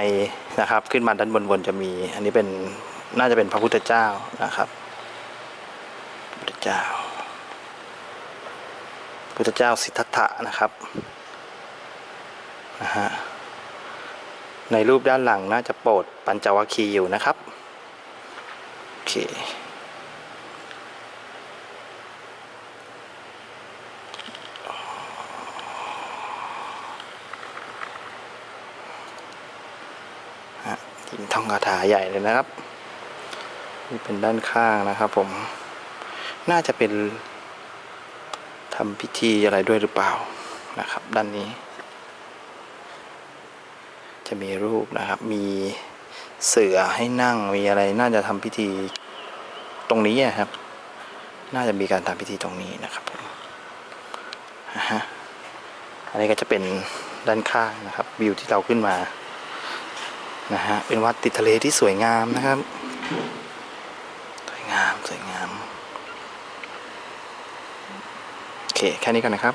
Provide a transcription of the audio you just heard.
ในนะครับขึ้นมาด้านบนบนจะมี อันนี้เป็นน่าจะเป็นพระพุทธเจ้านะครับพระพุทธเจ้า พุทธเจ้าสิทธัตถะนะครับนะฮะในรูปด้านหลังน่าจะโปรดปัญจวัคคีย์อยู่นะครับโอเค ฮะหินท่องคาถาใหญ่เลยนะครับ นี่เป็นด้านข้างนะครับผม น่าจะเป็นทำพิธีอะไรด้วยหรือเปล่านะครับ ด้านนี้ จะมีรูปนะครับ มีเสือให้นั่ง มีอะไร น่าจะทำพิธีตรงนี้อะครับ น่าจะมีการทำพิธีตรงนี้นะครับผมอันนี้ก็จะเป็นด้านข้างนะครับ วิวที่เราขึ้นมา นะฮะเป็นวัดติดทะเลที่สวยงามนะครับ สวยงามสวยงาม โอเค แค่นี้ก่อนนะครับ